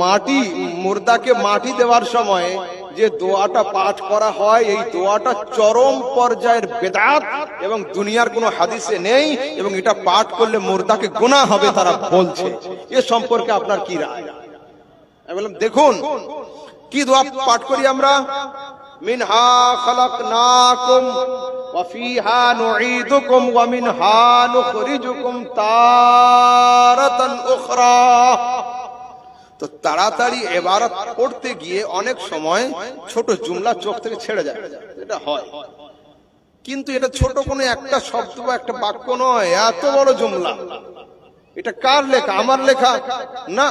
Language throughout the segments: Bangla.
মাটি, মুর্দাকে মাটি দেওয়ার সময় যে দোয়াটা পাঠ করা হয়, এই দোয়াটা চরম পর্যায়ের বেদাত এবং দুনিয়ার কোনো হাদিসে নেই এবং এটা পাঠ করলে মুর্দাকে গুনাহ হবে তারা বলছে। এ সম্পর্কে আপনার কি রায়? আমি বললাম, দেখুন, কি দোয়া পাঠ করি আমরা? মিনহা খালাকনাকুম ওয়া ফিহা নুঈদুকুম ওয়া মিনহা নুখরিজুকুম তারাতান উখরা। তো তাড়াতাড়ি এবারত পড়তে গিয়ে অনেক সময় ছোট জুমলা চোখ থেকে ছেড়ে যায়। এটা হয়। কিন্তু এটা ছোট কোনো একটা শব্দ বা একটা বাক্য নয়, এত বড় জুমলা। এটা কার লেখা? আমার লেখা? না।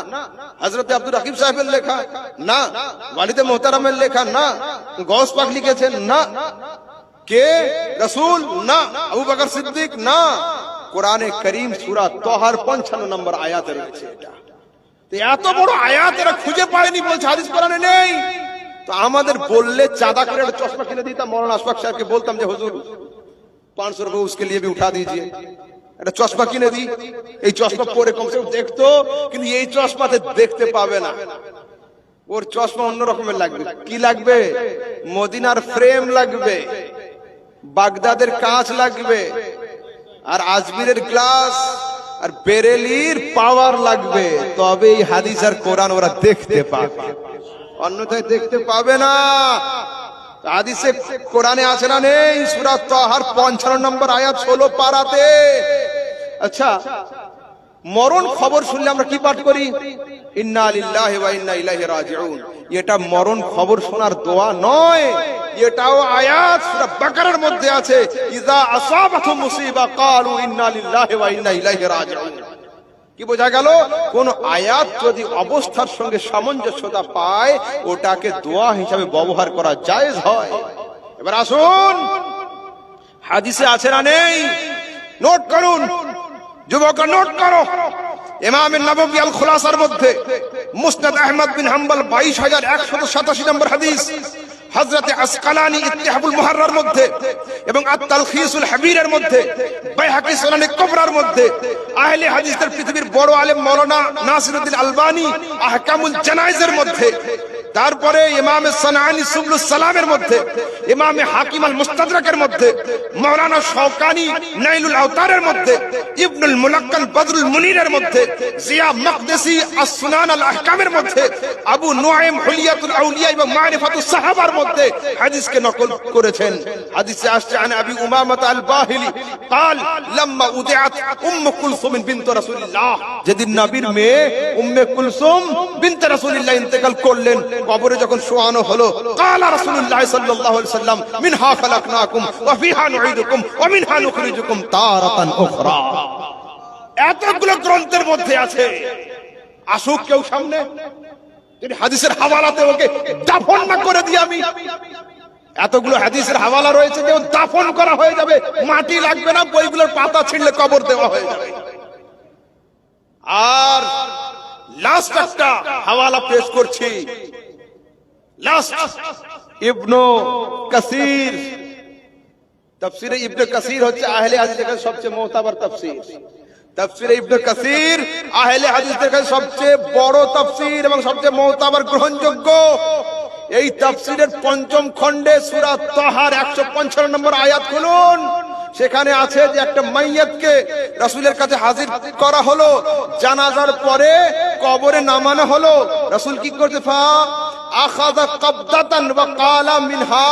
হজরত আব্দুল রাকিব সাহেবের লেখা? না। ওয়ালিদে মোহতারামের লেখা? না। গস পাক লিখেছেন? না। কে? রসুল? না। আবু বকর সিদ্দিক? না। কোরআনে করিম সূরা তোহার পঞ্চান্ন নম্বর আয়াতে রয়েছে এটা। এত বড় আয়াত এরা খুঁজে পায়নি বলছে হাদিস কোরআনে নেই। তো আমাদের বললে চাঁদা করে একটা চশমা কিনে দিতাম, মৌলানা আশফাক সাহেবকে বলতাম যে, হুজুর, পাঁচশো রুপয়ে উসকে লিয়ে উঠা দিয়েছে একটা চশমা কিনে দিই এই চশমা পরে কমসে কম দেখতো, কিন্তু এই চশমাতে দেখতে পাবে না। ওর চশমা অন্য রকমের লাগবে। কি লাগবে? মদিনার ফ্রেম লাগবে। বাগদাদের কাঁচ লাগবে। আর আজমিরের গ্লাস আর বেরেলির পাওয়ার লাগবে তবে এই হাদিস আর কোরআন ওরা দেখতে পাবে। অন্যথায় দেখতে পাবে না। হাদিসে কোরআনে আছে না নেই সুরাত তাহার পঞ্চান্ন নম্বর আয়াত ষোলো পারাতে। আচ্ছা মরণ খবর শুনলে আমরা কি পাঠ করি? ইন্না লিল্লাহি ওয়া ইন্না ইলাইহি রাজিউন। এটা মরণ খবর শোনার দোয়া নয়। এটাও আয়াত সূরা বাকারার মধ্যে আছে। ইজা মুসিবা ক্বালু ইন্না লিল্লাহি ওয়া ইন্না ইলাইহি রাজিউন। কি বোঝা গেল? কোন আয়াত যদি অবস্থার সঙ্গে সামঞ্জস্যতা পায়, ওটাকে দোয়া হিসাবে ব্যবহার করা জায়েজ হয়। এবার আসুন। হাদিসে আছে না নেই? নোট করুন। যুবক, নোট করো। ইমাম নববী আল খুলাসার মধ্যে মুসনাদ আহমদ বিন হাম্বল বাইশ হাজার একশত সাতাশি নম্বর হাদিস। হজরত আসকালানি ইতিহাবুল মুহাররার মধ্যে এবং আত-তালখিসুল হাবীরের মধ্যে, বাইহাকি সুনানে কুবরার মধ্যে, আহলে হাদিসদের পৃথিবীর বড় আলেম মাওলানা নাসিরউদ্দিন আলবানী আহকামুল জানাইজের মধ্যে তারপরে ইমামে সানানি সুবলুস সালামের মধ্যে ইমামে হাকিম আল মুস্তাদরাকের মধ্যে মাওলানা শওকানি নাইলুল আওতারের মধ্যে ইবনুল মুলাক্কাল বদরুল মুনিরের মধ্যে জিয়া মাকদেসি আস-সুনান আল আহকামের মধ্যে আবু নুআইম হুলিয়াতুল আউলিয়া এবং মারিফাতুস সাহাবার মধ্যে হাদিসকে নকল করেছেন হাদিসে আসছে আন আবি উমামা আল বাহিলি قال لما উদিআত উম্মু কুলসুম বিনত রাসূলুল্লাহ যেদিন নবীর মেয়ে উম্মে কুলসুম বিনত রাসূলুল্লাহ ইন্তেকাল করলেন কবরে যখন শোয়ানো হলো, কালা রাসূলুল্লাহ সাল্লাল্লাহু আলাইহি সাল্লাম, মিনহা খালাকনাকুম, ওয়া ফিহা নুঈদুকুম, ওয়া মিনহা নুখরিজুকুম তারাতান উখরা। এতগুলো গ্রন্থের মধ্যে আছে। আসুক কেউ সামনে। যদি হাদিসের হাওয়ালাতে ওকে দাফন না করে দিই আমি। এতগুলো হাদিসের হাওয়ালা রয়েছে, কেউ দাফন করা হয়ে যাবে। মাটি লাগবে না, বইগুলোর পাতা ছিঁড়লে কবর দেওয়া হয়ে যাবে। আর লাস্ট একটা হাওয়ালা পেশ করছি। লাস্ট ইবনু কাসির তফসিরে ইবনে কাসির হচ্ছে আহলে হাদিসের কাছে সবচেয়ে তফসির। তফসিরে ইবনে কাসির আহলে হাদিসের কাছে সবচেয়ে বড় তফসির এবং সবচেয়ে মোতাবার গ্রহণযোগ্য। এই তফসিরের পঞ্চম খণ্ডে সূরা তাহার 155 নম্বর আয়াত খুলুন। সেখানে আছে যে একটা মাইয়াতকে রাসূলের কাছে হাজির করা হলো। জানাজার পরে কবরে নামানো হলো। রাসূল কি করতে ফা আখাযা কাবদাতান ওয়া ক্বালা মিনহা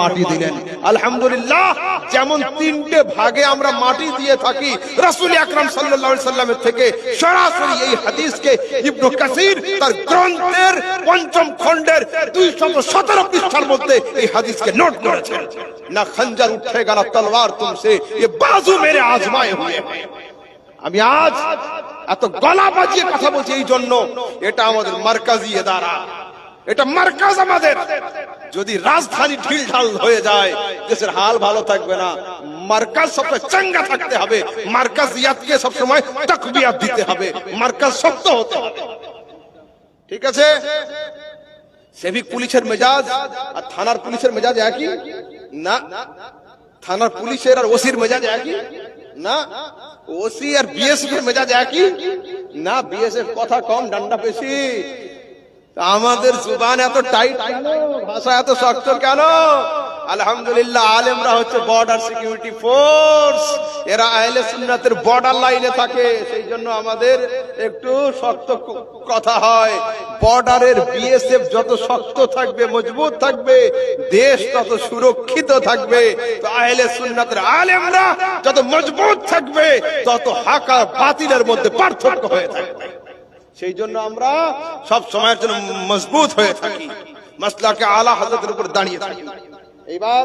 মাটি দিয়ে আলহামদুলিল্লাহ, যেমন তিনটে ভাগে আমরা মাটি দিয়ে থাকি, রাসূল আকরাম সাল্লামের থেকে সরাসরি এই হাদিসকে ইবনু কাসির তার গ্রন্থের পঞ্চম খণ্ডের 217 পৃষ্ঠার মধ্যে এই হাদিসকে নোট করেছেন। না খঞ্জর উঠেগা না তলোয়ার তুমসে বাজু মেরে আজমায় হয়ে। আমি আজ এত গলা বাজিয়ে কথা বলছি এই জন্য, এটা আমাদের মার্কাজি এদারা। এটা মার্কাজ আমাদের। যদি রাজধানী ঢিল ঢাল হয়ে যায়, দেশের হাল ভালো থাকবে না। মার্কাজ সবসময় চাঙ্গা থাকতে হবে। মার্কাজ ইয়াদকে সবসময় তাকবিয়াত দিতে হবে। মার্কাজ শক্ত হতে হবে। ঠিক আছে? সেভিক পুলিশের মেজাজ আর থানার পুলিশের মেজাজ একই? না? থানার পুলিশের আর ওসির মেজাজ একই না ওসি আর বিএসএফ এর মেজাজ একই না বিএসএফ কথা কম ডান্ডা বেশি আমাদের জুবান এত টাইট ভাষা এত শক্ত কেন আলহামদুলিল্লাহ আলেমরা হচ্ছে বর্ডার সিকিউরিটি ফোর্স এরা আহলে সুন্নাতের বর্ডার লাইনে থাকে সেই জন্য আমাদের একটু শক্ত কথা হয় বর্ডারের বিএসএফ যত শক্ত থাকবে, মজবুত থাকবে, দেশ তত সুরক্ষিত থাকবে আহলে সুন্নাতের আলেমরা যত মজবুত থাকবে, তত হাকা বাতিলের মধ্যে পার্থক্য হয়ে থাকবে। সেই জন্য আমরা সব সময়ের জন্য মজবুত হয়ে থাকি। মাসলাকে আলা হজরতের উপর দাঁড়িয়ে থাকি। এইবার